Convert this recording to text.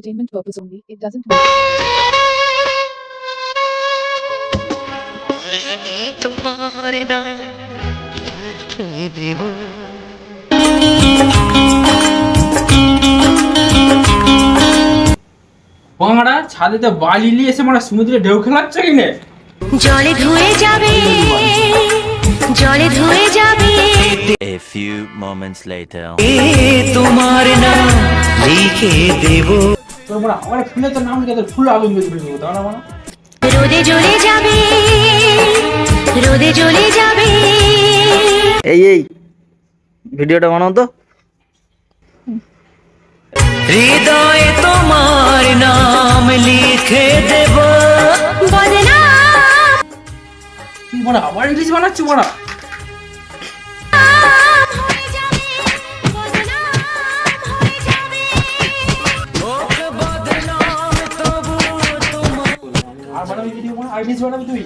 entertainment purpose only. It doesn't তোমার নাম দেব ছাদেতে বালি নিয়ে এসে মানে সমুদ্রে ঢেউ খেলাচ্ছে কিনে জলে ধুয়ে যাবে জলে ধুয়ে যাবে A few moments later. তোমার নাম লিখে দেব তোর মানে আমার ফুলে তো নাম লিখে তোর ফুল আগুন বেঁধে ফেলব তাও না মানে রোদে জ্বলে যাবে রোদে জ্বলে যাবে। এই এই ভিডিওটা বানাও তো। হৃদয়ে তোমার নাম লিখে দেব। বদনাম। তুই মানে আবার ইংলিশ বানাচ্ছি মানে আর বানাবি ভিডিও আর ইংলিশ বানাবি তুই?